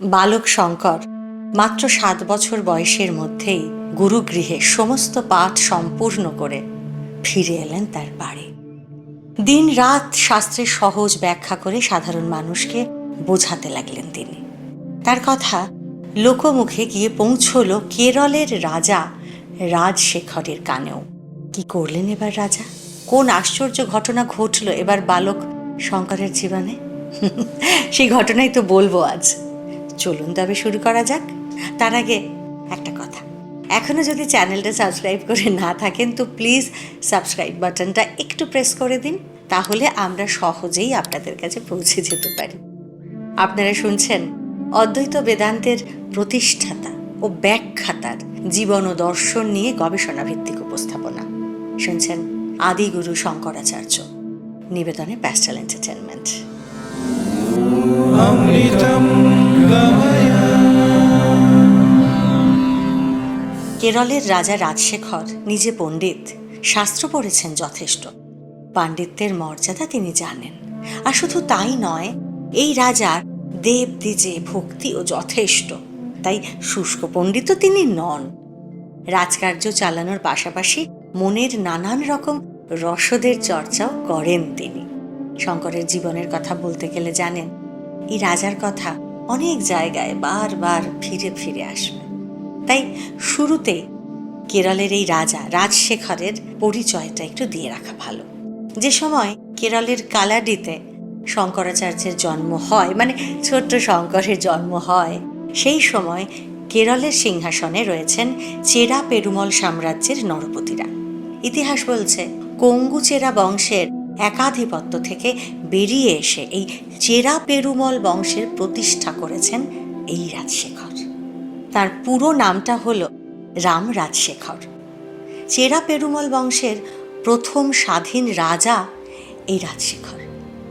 বালক শঙ্কর, মাত্র সাত বছর বয়সের মধ্যেই গুরুগৃহে সমস্ত পাঠ সম্পূর্ণ করে ফিরে এলেন তার বাড়ি। দিন রাত শাস্ত্রের সহজ ব্যাখ্যা করে সাধারণ মানুষকে বোঝাতে লাগলেন তিনি। তার কথা লোকমুখে গিয়ে পৌঁছল কেরলের রাজা রাজশেখরের কানেও। কি করলেন এবার রাজা? কোন আশ্চর্য ঘটনা ঘটল এবার বালক শঙ্করের জীবনে? সেই ঘটনাই তো বলব আজ। চলুন তবে শুরু করা যাক। তার আগে একটা কথা। এখনও যদি চ্যানেলটা সাবস্ক্রাইব করে না থাকেন, তো প্লিজ সাবস্ক্রাইব বাটনটা একটু প্রেস করে দিন, তাহলে আমরা সহজেই আপনাদের কাছে পৌঁছে যেতে পারি। আপনারা শুনছেন অদ্বৈত বেদান্তের প্রতিষ্ঠাতা ও ব্যাখ্যাতার জীবন ও দর্শন নিয়ে গবেষণা ভিত্তিক উপস্থাপনা। শুনছেন আদিগুরু শঙ্করাচার্য। নিবেদনে প্যাস্টাল এন্টারটেনমেন্ট অমৃতম কেরলের রাজা রাজশেখর নিজে পণ্ডিত, শাস্ত্র পড়েছেন যথেষ্ট। পাণ্ডিত্যের মর্যাদা তিনি জানেন। আর শুধু তাই নয়, এই রাজার দেব দ্বিজে ভক্তিও যথেষ্ট। তাই শুষ্ক পণ্ডিতও তিনি নন। রাজকার্য চালানোর পাশাপাশি মনের নানান রকম রসদের চর্চাও করেন তিনি। শঙ্করের জীবনের কথা বলতে গেলে জানেন, এই রাজার কথা অনেক জায়গায় বারবার ফিরে ফিরে আসবে। তাই শুরুতেই কেরলের এই রাজা রাজশেখরের পরিচয়টা একটু দিয়ে রাখা ভালো। যে সময় কেরলের কালাডিতে শঙ্করাচার্যের জন্ম হয় মানে ছোট্ট শঙ্করের জন্ম হয়, সেই সময় কেরলের সিংহাসনে রয়েছেন চেরা পেরুমল সাম্রাজ্যের নরপতিরা। ইতিহাস বলছে, কঙ্গু চেরা বংশের একাধিপত্য থেকে বেরিয়ে এসে এই চেরা পেরুমল বংশের প্রতিষ্ঠা করেছেন এই রাজশেখর। তার পুরো নামটা হল রাম রাজশেখর। চেরা পেরুমল বংশের প্রথম স্বাধীন রাজা এই রাজশেখর।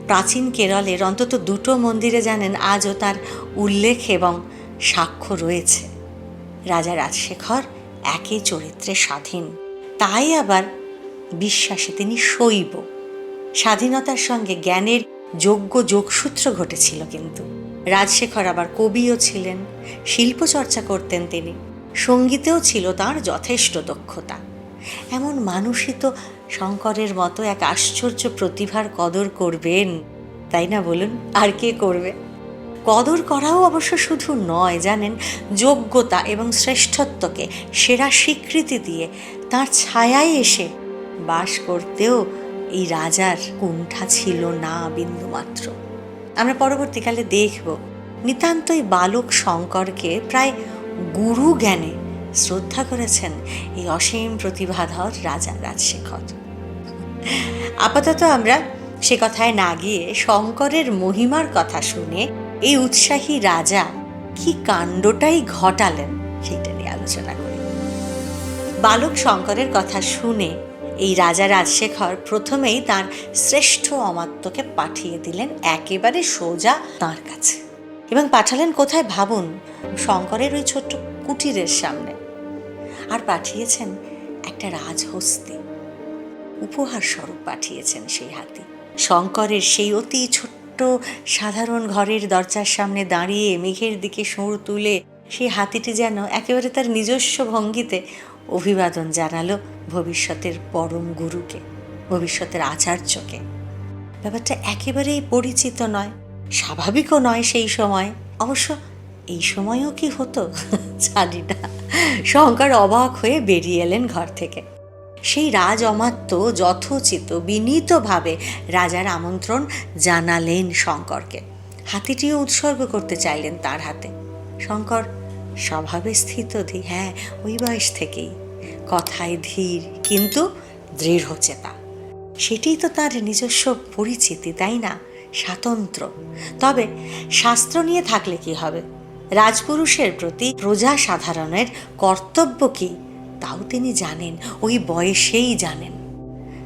প্রাচীন কেরলের অন্তত দুটো মন্দিরে জানেন, আজও তার উল্লেখ এবং সাক্ষ্য রয়েছে। রাজা রাজশেখর একে চরিত্রে স্বাধীন, তাই আবার বিশ্বাসে তিনি শৈব। স্বাধীনতার সঙ্গে জ্ঞানের যোগ্য যোগসূত্র ঘটেছিল কিন্তু। রাজশেখর আবার কবিও ছিলেন, শিল্পচর্চা করতেন তিনি, সঙ্গীতেও ছিল তার যথেষ্ট দক্ষতা। এমন মানুষই তো শঙ্করের মতো এক আশ্চর্য প্রতিভার কদর করবেন, তাই না বলুন? আর কে করবে? কদর করাও অবশ্য শুধু নয়, জানেন? যোগ্যতা এবং শ্রেষ্ঠত্বকে সেরা স্বীকৃতি দিয়ে তার ছায়ায় এসে বাস করতেও এই রাজার কুণ্ঠা ছিল না বিন্দুমাত্র। আমরা পরবর্তীকালে দেখব, নিতান্তই বালক শঙ্করকে প্রায় গুরু জ্ঞানে শ্রদ্ধা করেছেন এই অসীম প্রতিভাধর রাজা রাজশেখর। আপাতত আমরা সে কথায় না গিয়ে শঙ্করের মহিমার কথা শুনে এই উৎসাহী রাজা কি কাণ্ডটাই ঘটালেন সেইটা নিয়ে আলোচনা করি। বালক শঙ্করের কথা শুনে এই রাজা রাজশেখর প্রথমেই তার শ্রেষ্ঠ অমাত্যকে পাঠিয়ে দিলেন একেবারে সোজা তার কাছে। এবং পাঠালেন কোথায় ভাবুন? শঙ্করের ওই ছোট্ট কুটিরের সামনে। আর পাঠিয়েছেন একটা রাজহস্তি। উপহার স্বরূপ পাঠিয়েছেন সেই হাতি। শঙ্করের সেই অতি ছোট্ট সাধারণ ঘরের দরজার সামনে দাঁড়িয়ে মেঘের দিকে সুর তুলে সেই হাতিটি যেন একেবারে তার নিজস্ব ভঙ্গিতে অভিবাদন জানালো ভবিষ্যতের পরম গুরুকে, ভবিষ্যতের আচার্যকে। ব্যাপারটা একেবারেই পরিচিত নয়, স্বাভাবিকও নয় সেই সময়। অবশ্য এই সময়ও কি হতো? জানি না। শঙ্কর অবাক হয়ে বেরিয়ে এলেন ঘর থেকে। সেই রাজ অমাত্য যথোচিত, বিনীতভাবে রাজার আমন্ত্রণ জানালেন শঙ্করকে। হাতিটিও উৎসর্গ করতে চাইলেন তার হাতে। শঙ্কর স্বভাবে স্থিতধী হ্যাঁ ওই বয়স থেকেই। কথায় ধীর, কিন্তু দৃঢ়চেতা সেটাই তো তার নিজস্ব পরিচিতি, তাই না? স্বাতন্ত্র। তবে শাস্ত্র নিয়ে থাকলে কি হবে? রাজপুরুষের প্রতি প্রজা সাধারণের কর্তব্য কি? তাও তিনি জানেন, ওই বয়সেই জানেন।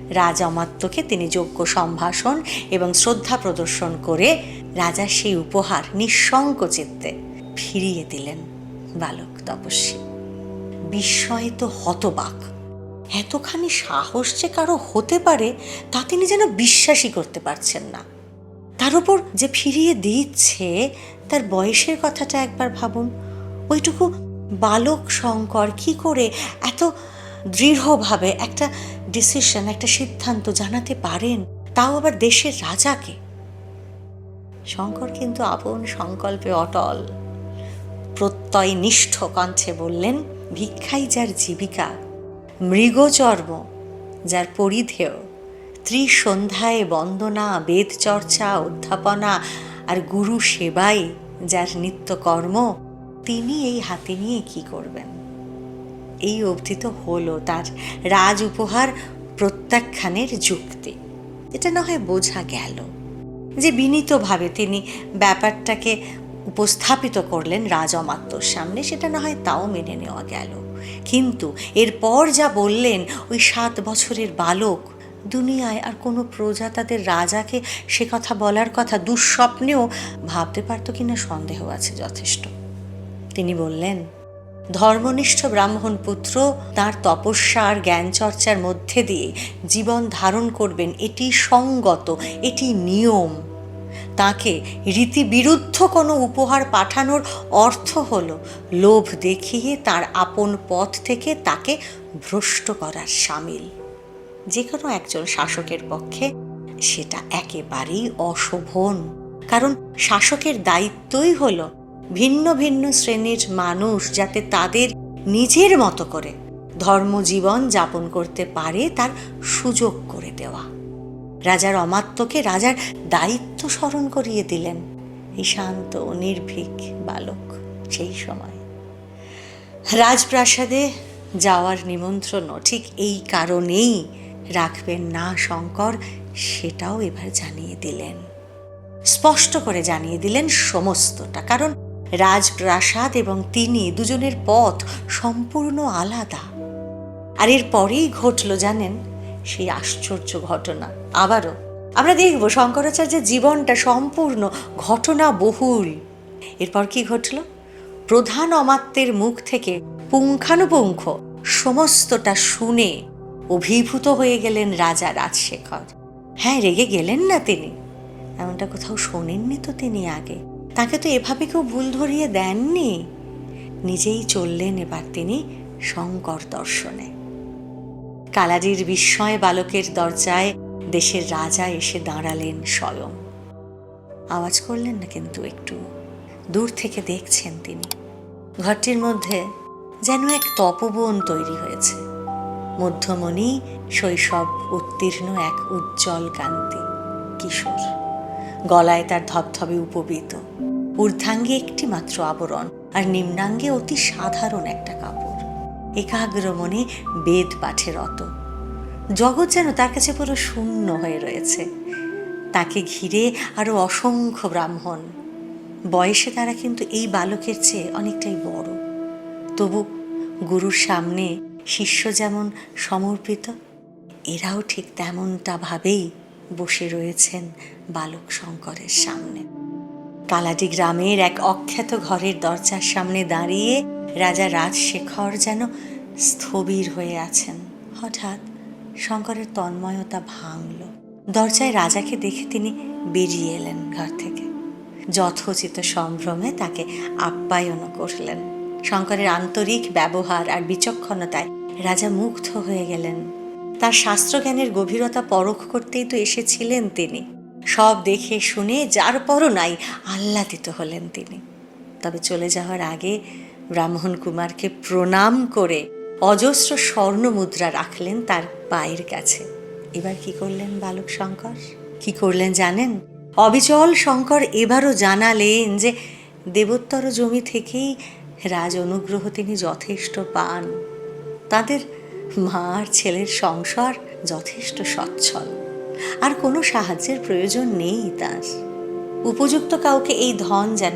রাজ অমাত্যকে তিনি যোগ্য সম্ভাষণ এবং শ্রদ্ধা প্রদর্শন করে রাজা সেই উপহার নিঃসঙ্কচিত্তে ফিরিয়ে দিলেন। বালক তপস্বী। বিস্ময়ে তো হতবাক। এতখানি সাহস যে কারও হতে পারে, তা তিনি যেন বিশ্বাসই করতে পারছেন না। তার উপর যে ফিরিয়ে দিচ্ছে, তার বয়সের কথাটা একবার ভাবুন। ওইটুকু বালক শঙ্কর কি করে এত দৃঢ়ভাবে একটা ডিসিশন একটা সিদ্ধান্ত জানাতে পারেন? তাও আবার দেশের রাজাকে? শঙ্কর কিন্তু আপন সংকল্পে অটল। প্রত্যয় নিষ্ঠ কণ্ঠে বললেন, ভিক্ষাই যার জীবিকা মৃগচর্ম যার পরিধেয়। ত্রিসন্ধ্যায় বন্দনা বেদ চর্চা অধ্যাপনা আর গুরু সেবাই যার নিত্যকর্ম, তিনি এই হাতে নিয়ে কি করবেন? এই অবধি তো হলো তার রাজ উপহার প্রত্যাখ্যানের যুক্তি। এটা না হয় বোঝা গেল যে বিনীতভাবে তিনি ব্যাপারটাকে উপস্থাপিত করলেন রাজমাত্যর সামনে, সেটা না হয় তাও মেনে নেওয়া গেল। কিন্তু এরপর যা বললেন, ওই সাত বছরের বালক, দুনিয়ায় আর কোনো প্রজা তাদের রাজাকে সে কথা বলার কথা দুঃস্বপ্নেও ভাবতে পারতো কিনা সন্দেহ আছে যথেষ্ট। তিনি বললেন, ধর্মনিষ্ঠ ব্রাহ্মণ পুত্র, তার তপস্যা আর জ্ঞান চর্চার মধ্যে দিয়ে জীবন ধারণ করবেন, এটি সঙ্গত, এটি নিয়ম। তাকে রীতিবিরুদ্ধ কোনো উপহার পাঠানোর অর্থ হল লোভ দেখিয়ে তার আপন পথ থেকে তাকে ভ্রষ্ট করার সামিল। যে কোনো একজন শাসকের পক্ষে সেটা একেবারেই অশোভন। কারণ শাসকের দায়িত্বই হলো ভিন্ন ভিন্ন শ্রেণির মানুষ যাতে তাদের নিজের মতো করে ধর্মজীবন যাপন করতে পারে তার সুযোগ করে দেওয়া। রাজার অমাত্যকে রাজার দায়িত্ব স্মরণ করিয়ে দিলেন। এই শান্ত নির্ভীক বালক সেই সময়। রাজপ্রাসাদে যাওয়ার নিমন্ত্রণও ঠিক এই কারণেই রাখবেন না শঙ্কর, সেটাও এবার জানিয়ে দিলেন। স্পষ্ট করে জানিয়ে দিলেন সমস্তটা, কারণ রাজপ্রাসাদ এবং তিনি দুজনের পথ সম্পূর্ণ আলাদা। আর এর পরেই ঘটল জানেন সেই আশ্চর্য ঘটনা। আবারও আমরা দেখব শঙ্করাচার্যের জীবনটা সম্পূর্ণ ঘটনা বহুল এরপর কি ঘটল? প্রধান অমাত্যের মুখ থেকে পুঙ্খানুপুঙ্খ সমস্তটা শুনে অভিভূত হয়ে গেলেন রাজা রাজশেখর। হ্যাঁ রেগে গেলেন না তিনি। এমনটা কোথাও শোনেননি তো তিনি আগে। তাকে তো এভাবে কেউ ভুল ধরিয়ে দেননি। নিজেই চললেন এবার তিনি শঙ্কর দর্শনে। কালাজির বিস্ময় বালকের দরজায় দেশের রাজা এসে দাঁড়ালেন স্বয়ং। আওয়াজ করলেন না কিন্তু একটু। দূর থেকে দেখছেন তিনি। ঘরটির মধ্যে যেন এক তপবন তৈরি হয়েছে। মধ্যমণি শৈশব উত্তীর্ণ এক উজ্জ্বল কান্তি, কিশোর। গলায় তার ধবধবে উপবীত। ঊর্ধ্বাঙ্গে একটি মাত্র আবরণ, আর নিম্নাঙ্গে অতি সাধারণ একটা কাপড়। একাগ্র মনে বেদ পাঠে রত। জগৎ যেন তার কাছে পুরো শূন্য হয়ে রয়েছে। তাকে ঘিরে আরও অসংখ্য ব্রাহ্মণ। বয়সে তারা কিন্তু এই বালকের চেয়ে অনেকটাই বড়। তবু গুরুর সামনে শিষ্য যেমন সমর্পিত, এরাও ঠিক তেমনটা ভাবেই বসে রয়েছেন বালক শঙ্করের সামনে। কালাটি গ্রামের এক অখ্যাত ঘরের দরজার সামনে দাঁড়িয়ে রাজা রাজশেখর যেন স্থবির হয়ে আছেন। হঠাৎ শঙ্করের তন্ময়তা ভাঙল। দরজায় রাজাকে দেখে তিনি বেরিয়ে এলেন ঘর থেকে। যথোচিত সম্ভ্রমে তাকে আপ্যায়ন করলেন। শঙ্করের আন্তরিক ব্যবহার আর বিচক্ষণতায় রাজা মুগ্ধ হয়ে গেলেন। তার শাস্ত্রজ্ঞানের গভীরতা পরখ করতেই তো এসেছিলেন তিনি। সব দেখে শুনে যার পরও নাই আহ্লাদিত হলেন তিনি। তবে চলে যাওয়ার আগে ব্রাহ্মণ কুমারকে প্রণাম করে অজস্র স্বর্ণ মুদ্রা রাখলেন তার পায়ের কাছে। এবার কি করলেন বালক শঙ্কর? কি করলেন জানেন? অবিচল শঙ্কর এবারও জানালেন যে দেবোত্তর জমি থেকেই রাজ অনুগ্রহ তিনি যথেষ্ট পান। তাদের মার ছেলের সংসার যথেষ্ট সচ্ছল। আর কোনো সাহায্যের প্রয়োজন নেই তার। উপযুক্ত কাউকে এই ধন যেন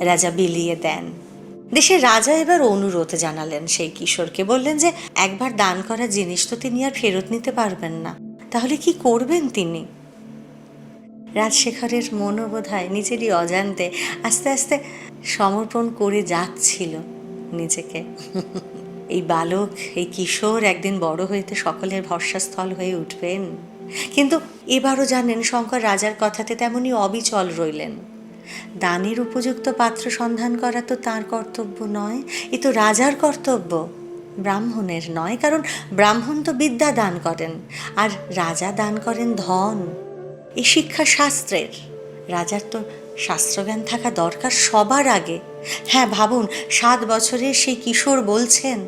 রাজা বিলিয়ে দেন। দেশের রাজা এবার অনুরোধ জানালেন সেই কিশোরকে। বললেন যে, একবার দান করা জিনিস তো তিনি আর ফেরত নিতে পারবেন না। তাহলে কি করবেন তিনি? রাজশেখরের মনোবোধায় নিজেরই অজান্তে আস্তে আস্তে সমর্পণ করে যাচ্ছিল নিজেকে। এই বালক, এই কিশোর একদিন বড় হইতে সকলের ভরসাস্থল হয়ে উঠবেন। কিন্তু এবারও জানেন শঙ্কর রাজার কথাতে তেমনি অবিচল রইলেন। দানের উপযুক্ত পাত্র সন্ধান করা তো তার কর্তব্য নয়, এ তো রাজার কর্তব্য। ব্রাহ্মণের নয়, কারণ ব্রাহ্মণ তো বিদ্যা দান করেন, আর রাজা দান করেন ধন। এই শিক্ষা শাস্ত্রের। রাজার তো শাস্ত্রজ্ঞান থাকা দরকার সবার আগে। হ্যাঁ ভাবুন, সাত বছরের সেই কিশোর বলছেন,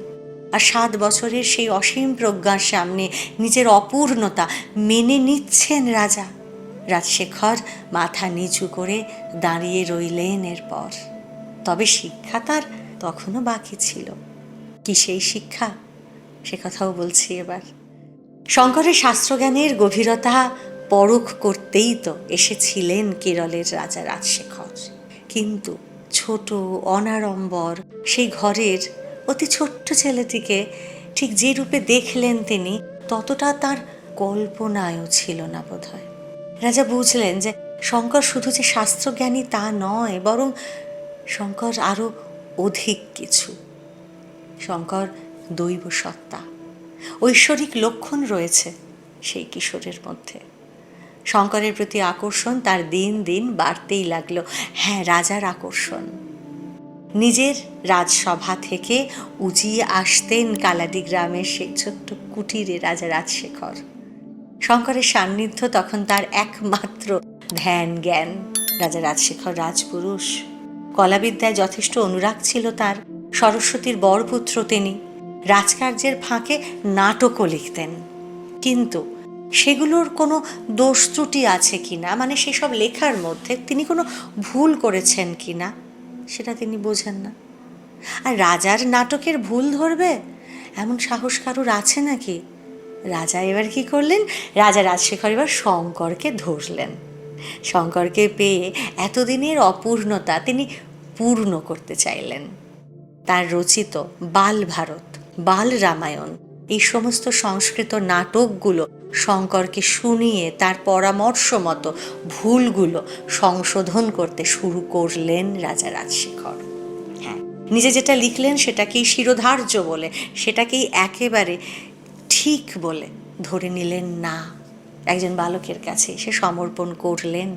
আর সাত বছরের সেই অসীম প্রজ্ঞার সামনে নিজের অপূর্ণতা মেনে নিচ্ছেন রাজা। রাজশেখর মাথা নিচু করে দাঁড়িয়ে রইলেন এরপর। তবে শিক্ষা তার তখনও বাকি ছিল। কি সেই শিক্ষা? সে কথাও বলছি এবার। শঙ্করের শাস্ত্রজ্ঞানের গভীরতা পরখ করতেই তো এসেছিলেন কেরলের রাজা রাজশেখর। কিন্তু ছোট অনাড়ম্বর সেই ঘরের অতি ছোট্ট ছেলেটিকে ঠিক যে রূপে দেখলেন তিনি, ততটা তার কল্পনায়ও ছিল না বোধহয়। রাজা বুঝলেন যে শঙ্কর শুধু যে শাস্ত্রজ্ঞানী তা নয়, বরং শঙ্কর আরও অধিক কিছু। শঙ্কর দৈব সত্তা, ঐশ্বরিক লক্ষণ রয়েছে সেই কিশোরের মধ্যে। শঙ্করের প্রতি আকর্ষণ তার দিন দিন বাড়তেই লাগল। হ্যাঁ রাজার আকর্ষণ। নিজের রাজসভা থেকে উজিয়ে আসতেন কালাদি গ্রামের সেই ছোট্ট কুটিরে রাজা রাজশেখর। শঙ্করের সান্নিধ্য তখন তার একমাত্র ধ্যান জ্ঞান রাজা রাজশেখর রাজপুরুষ। কলাবিদ্যায় যথেষ্ট অনুরাগ ছিল তার। সরস্বতীর বরপুত্র তিনি। রাজকার্যের ফাঁকে নাটকও লিখতেন। কিন্তু সেগুলোর কোনো দোষ ত্রুটি আছে কি না মানে সেসব লেখার মধ্যে তিনি কোনো ভুল করেছেন কি না সেটা তিনি বোঝেন না। আর রাজার নাটকের ভুল ধরবে? এমন সাহস কারুর আছে নাকি? রাজা এবার কি করলেন? রাজা রাজশেখর এবার শঙ্করকে ধরলেন। শঙ্করকে পেয়ে এতদিনের অপূর্ণতা তিনি পূর্ণ করতে চাইলেন। তার রচিত বাল ভারত, বাল রামায়ণ, এই সমস্ত সংস্কৃত নাটকগুলো শঙ্করকে শুনিয়ে তার পরামর্শ মতো ভুলগুলো সংশোধন করতে শুরু করলেন রাজা রাজশেখর। হ্যাঁ নিজে যেটা লিখলেন সেটাকেই শিরোধার্য বলে, সেটাকেই একেবারে ঠিক বলে ধরে নিলেন, না। একজন বালকের কাছে সে সমর্পণ করলেন।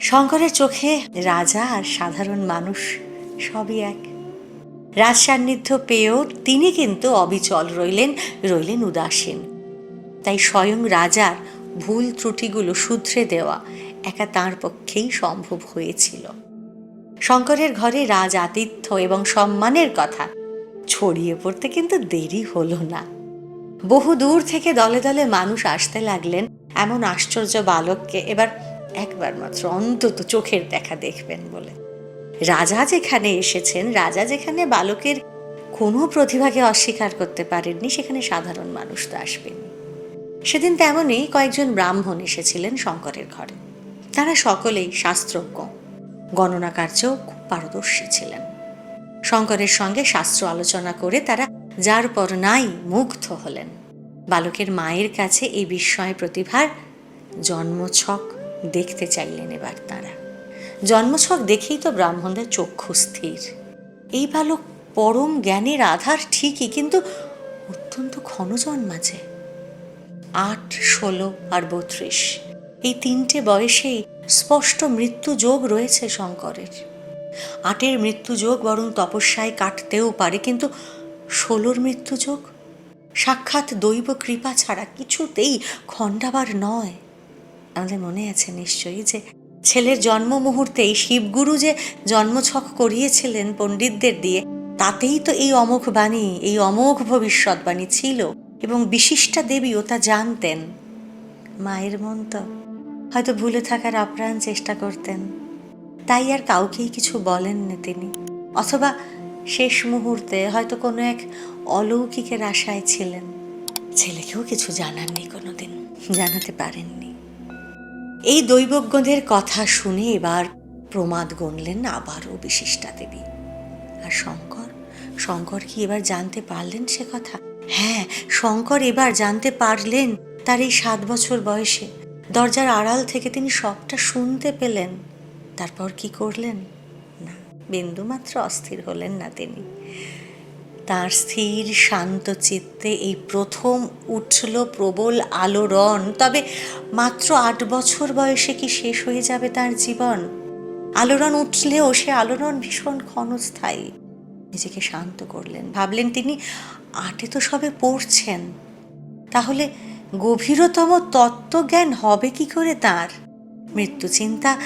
শঙ্করের চোখে রাজা আর সাধারণ মানুষ সবই এক। রাজ সান্নিধ্য পেয়েও তিনি কিন্তু অবিচল রইলেন রইলেন উদাসীন। তাই স্বয়ং রাজার ভুল ত্রুটিগুলো শুধরে দেওয়া একা তাঁর পক্ষেই সম্ভব হয়েছিল। শঙ্করের ঘরে রাজ আতিথ্য এবং সম্মানের কথা ছড়িয়ে পড়তে কিন্তু দেরি হলো না। বহু দূর থেকে দলে দলে মানুষ আসতে লাগলেন এমন আশ্চর্য বালককে। এবার একবার মাত্র অন্তত চোখের দেখা দেখবেন বলে। রাজা যেখানে এসেছেন, রাজা যেখানে বালকের কোনো প্রতিভাকে অস্বীকার করতে পারেননি, সেখানে সাধারণ মানুষ তো আসবেন সেদিন তেমনই কয়েকজন ব্রাহ্মণ এসেছিলেন শঙ্করের ঘরে। তারা সকলেই শাস্ত্রজ্ঞ। গণনা কার্যেও খুব পারদর্শী ছিলেন। শঙ্করের সঙ্গে শাস্ত্র আলোচনা করে তারা যার পর নাই মুগ্ধ হলেন। বালকের মায়ের কাছে এই বিস্ময় প্রতিভার জন্মছক দেখতে চাইলেন এবার তারা। জন্মছক দেখেই তো ব্রাহ্মণদের চক্ষু স্থির। এই বালক পরম জ্ঞানের আধার ঠিকই, কিন্তু অত্যন্ত ক্ষণ জন্মাছে আট, ষোলো আর বত্রিশ। এই তিনটে বয়সেই স্পষ্ট মৃত্যু যোগ রয়েছে শঙ্করের। আটের মৃত্যু যোগ বরং তপস্যায় কাটতেও পারে, কিন্তু ষোলোর মৃত্যু যোগ? সাক্ষাৎ দৈব কৃপা ছাড়া কিছুতেই খণ্ডাবার নয়। আমাদের মনে আছে নিশ্চয়ই যে ছেলের জন্ম মুহূর্তেই শিবগুরু যে জন্মছক করিয়েছিলেন পণ্ডিতদের দিয়ে, তাতেই তো এই অমোঘ বাণী, এই অমোঘ ভবিষ্যৎবাণী ছিল এবং বিশিষ্টা দেবীও তা জানতেন। মায়ের মন তো হয়তো ভুলে থাকার আপ্রাণ চেষ্টা করতেন। তাই আর কাউকেই কিছু বলেননি তিনি। অথবা শেষ মুহূর্তে হয়তো কোনো এক অলৌকিকের আশায় ছিলেন। ছেলেকেও কিছু জানাননি কোনোদিন, জানাতে পারেননি। এই দৈবজ্ঞদের কথা শুনে এবার প্রমাদ গণলেন আবারও বিশিষ্টা দেবী। আর শঙ্কর শঙ্কর কি এবার জানতে পারলেন সে কথা? হ্যাঁ শঙ্কর এবার জানতে পারলেন তার এই সাত বছর বয়সে। দরজার আড়াল থেকে তিনি সবটা শুনতে পেলেন। তারপর কি করলেন? বিন্দুমাত্র অস্থির হলেন না তিনি। তার স্থির, শান্ত চিত্তে এই প্রথম উঠল প্রবল আলোড়ন। তবে মাত্র আট বছর বয়সে কি শেষ হয়ে যাবে তার জীবন? আলোড়ন উঠলেও সে আলোড়ন ভীষণ ক্ষণস্থায়ী। নিজেকে শান্ত করলেন। ভাবলেন তিনি, আটে তো সবে পড়ছেন। তাহলে গভীরতম তত্ত্বজ্ঞান হবে কি করে তার? মৃত্যু চিন্তা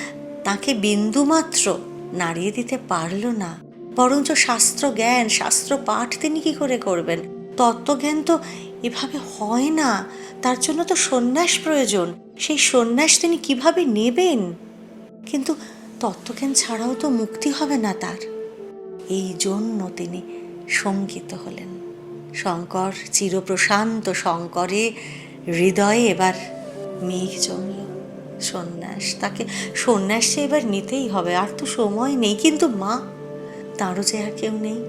তাকে বিন্দুমাত্র নাড়িয়ে দিতে পারল না। বরঞ্চ শাস্ত্র জ্ঞান, শাস্ত্র পাঠ তিনি কি করে করবেন? তত্ত্বজ্ঞান তো এভাবে হয় না। তার জন্য তো সন্ন্যাস প্রয়োজন। সেই সন্ন্যাস তিনি কীভাবে নেবেন? কিন্তু তত্ত্বজ্ঞান ছাড়াও তো মুক্তি হবে না তার। এই জন্য তিনি শঙ্কিত হলেন। শঙ্কর চিরপ্রশান্ত শঙ্করে হৃদয়ে এবার মেঘ জমল। সন্ন্যাস। তাকে সন্ন্যাস এবার নিতেই হবে, আর তো সময় নেই। কিন্তু মা, তারও যে আর কেউ নেই।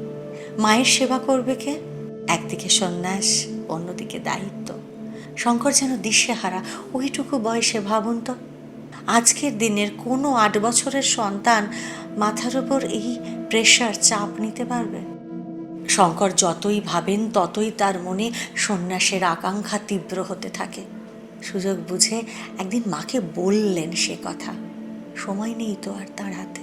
মায়ের সেবা করবে কে? একদিকে সন্ন্যাস, অন্যদিকে দায়িত্ব। শঙ্কর যেন দিশেহারা, ওইটুকু বয়সে ভাবুন তো। আজকের দিনের কোনো আট বছরের সন্তান মাথার ওপর এই প্রেশার চাপ নিতে পারবে? শঙ্কর যতই ভাবেন, ততই তার মনে সন্ন্যাসের আকাঙ্ক্ষা তীব্র হতে থাকে। সুযোগ বুঝে একদিন মাকে বললেন সে কথা। সময় নেই তো আর তার হাতে।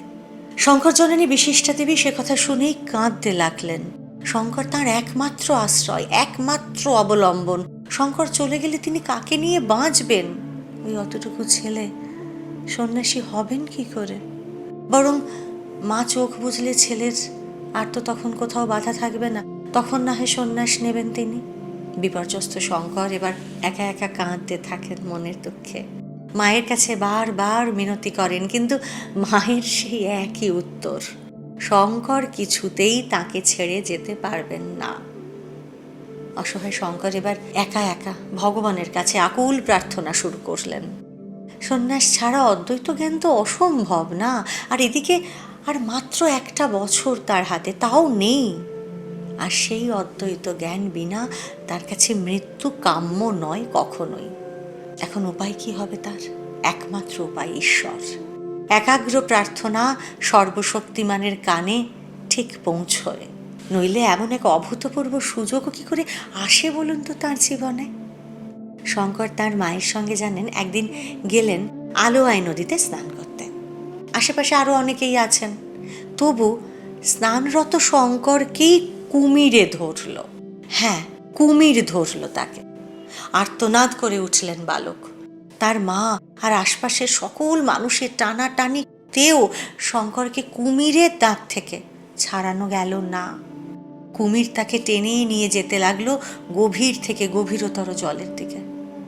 শঙ্কর জননী বিশিষ্টা দেবী সে কথা শুনেই কাঁদতে লাগলেন। শঙ্কর তার একমাত্র আশ্রয়, একমাত্র অবলম্বন। শঙ্কর চলে গেলে তিনি কাকে নিয়ে বাঁচবেন? ওই অতটুকু ছেলে সন্ন্যাসী হবেন কি করে? বরং মা চোখ বুঝলে ছেলের আর তো তখন কোথাও বাধা থাকবে না। তখন না হয় সন্ন্যাস নেবেন তিনি। বিপর্যস্ত শঙ্কর এবার একা একা কাঁদতে থাকেন মনের দুঃখে। মায়ের কাছে বারবার মিনতি করেন, কিন্তু মায়ের সেই একই উত্তর, শঙ্কর কিছুতেই তাকে ছেড়ে যেতে পারবেন না। অসহায় শঙ্কর এবার একা একা ভগবানের কাছে আকুল প্রার্থনা শুরু করলেন। সন্ন্যাস ছাড়া অদ্বৈত জ্ঞান তো অসম্ভব না, আর এদিকে আর মাত্র একটা বছর তার হাতে তাও নেই। আর সেই অদ্বৈত জ্ঞান বিনা তার কাছে মৃত্যু কাম্য নয় কখনোই। এখন উপায় কি হবে তার? একমাত্র উপায় ঈশ্বর। একাগ্র প্রার্থনা সর্বশক্তিমানের কানে ঠিক পৌঁছয়। নইলে এমন এক অভূতপূর্ব সুযোগও কি করে আসে বলুন তো তার জীবনে? শঙ্কর তার মায়ের সঙ্গে জানেন, একদিন গেলেন আলোয়াই নদীতে স্নান করতে। আশেপাশে আরও অনেকেই আছেন। তবু স্নানরত শঙ্করকেই কুমিরে ধরল। হ্যাঁ কুমির ধরল তাকে। আর্তনাদ করে উঠলেন বালক। তার মা আর আশপাশের সকল মানুষের টানাটানি তেও শঙ্করকে কুমিরের দাঁত থেকে ছাড়ানো গেল না। কুমির তাকে টেনে নিয়ে যেতে লাগল গভীর থেকে গভীরতর জলের দিকে।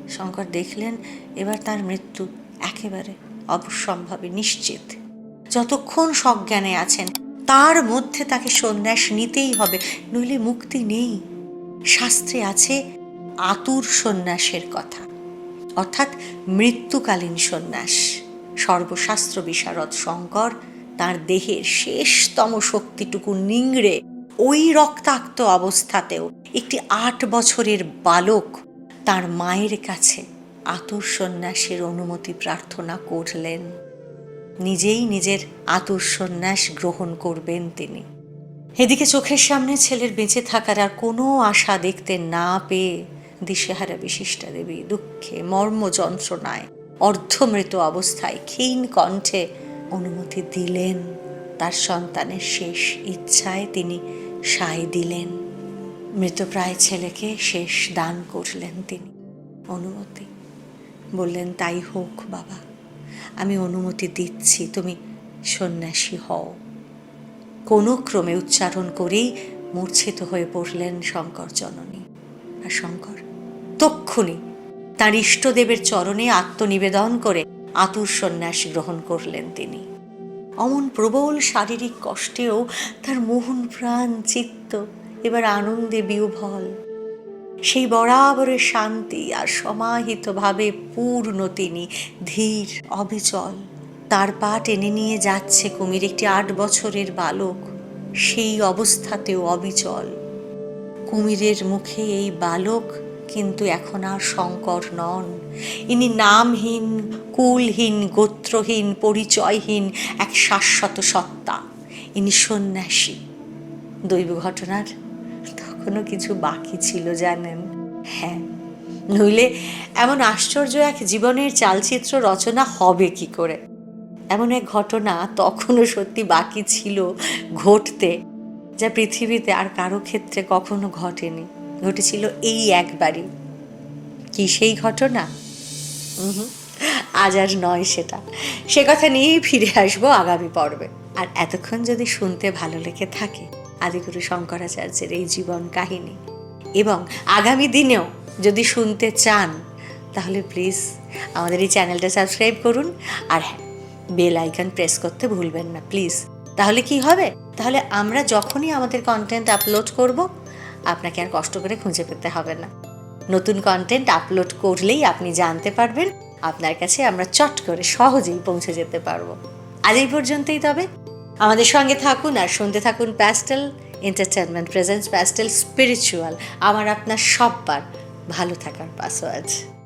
শঙ্কর দেখলেন এবার তার মৃত্যু একেবারে অবশ্যম্ভাবী নিশ্চিত। যতক্ষণ সজ্ঞানে আছেন তার মধ্যে তাকে সন্ন্যাস নিতেই হবে, নইলে মুক্তি নেই। শাস্ত্রে আছে আতুর সন্ন্যাসের কথা, অর্থাৎ মৃত্যুকালীন সন্ন্যাস। সর্বশাস্ত্র বিশারদ শঙ্কর তার দেহের শেষতম শক্তিটুকু নিংড়ে ওই রক্তাক্ত অবস্থাতেও একটি আট বছরের বালক তার মায়ের কাছে আতুর সন্ন্যাসের অনুমতি প্রার্থনা করলেন। নিজেই নিজের আতুর সন্ন্যাস গ্রহণ করবেন তিনি। এদিকে চোখের সামনে ছেলের বেঁচে থাকার আর কোনো আশা দেখতে না পেয়ে দিশেহারা বিশিষ্টা দেবী দুঃখে মর্ম যন্ত্রণায় অর্ধমৃত অবস্থায় ক্ষীণ কণ্ঠে অনুমতি দিলেন। তার সন্তানের শেষ ইচ্ছায় তিনি সায় দিলেন। মৃতপ্রায় ছেলেকে শেষ দান করলেন তিনি। অনুমতি। বললেন, তাই হোক বাবা। আমি অনুমতি দিচ্ছি, তুমি সন্ন্যাসী হও। কোনো ক্রমে উচ্চারণ করেই মূর্ছিত হয়ে পড়লেন শঙ্কর জননী আর শঙ্কর, তক্ষুনি তার ইষ্টদেবের চরণে আত্মনিবেদন করে আতুর সন্ন্যাস গ্রহণ করলেন তিনি। অমন প্রবল শারীরিক কষ্টেও তার মোহন প্রাণ, চিত্ত, এবার আনন্দে বিউভল সেই বরাবরের শান্তি আর সমাহিতভাবে পূর্ণ তিনি, ধীর, অবিচল। তার পা টেনে নিয়ে যাচ্ছে কুমির একটি আট বছরের বালক। সেই অবস্থাতেও অবিচল। কুমিরের মুখে এই বালক কিন্তু এখন আর শঙ্কর নন। ইনি নামহীন, কুলহীন, গোত্রহীন, পরিচয়হীন এক শাশ্বত সত্তা। ইনি সন্ন্যাসী। দৈব ঘটনার এখনও কিছু বাকি ছিল জানেন? হ্যাঁ। নইলে এমন আশ্চর্য এক জীবনের চালচিত্র রচনা হবে কি করে? এমন এক ঘটনা তখনও সত্যি বাকি ছিল ঘটতে, যা পৃথিবীতে আর কারও ক্ষেত্রে কখনো ঘটেনি। ঘটেছিল এই একবারই। কি সেই ঘটনা? আজ আর নয় সেটা। সে কথা নিয়েই ফিরে আসব আগামী পর্বে। আর এতক্ষণ যদি শুনতে ভালো লেগে থাকে আদিগুরু শঙ্করাচার্যের এই জীবন কাহিনী। এবং আগামী দিনেও যদি শুনতে চান, তাহলে প্লিজ আমাদের এই চ্যানেলটা সাবস্ক্রাইব করুন আর হ্যাঁ বেল আইকন প্রেস করতে ভুলবেন না প্লিজ তাহলে কি হবে? তাহলে আমরা যখনই আমাদের কন্টেন্ট আপলোড করব, আপনাকে আর কষ্ট করে খুঁজে পেতে হবে না। নতুন কন্টেন্ট আপলোড করলেই আপনি জানতে পারবেন, আপনার কাছে আমরা চট করে সহজেই পৌঁছে যেতে পারব। আজ এই পর্যন্তই তবে। আমাদের সঙ্গে থাকুন আর শুনতে থাকুন pastel entertainment presence pastel, spiritual. আমার আপনার সববার ভালো থাকার পাসওয়ার্ড।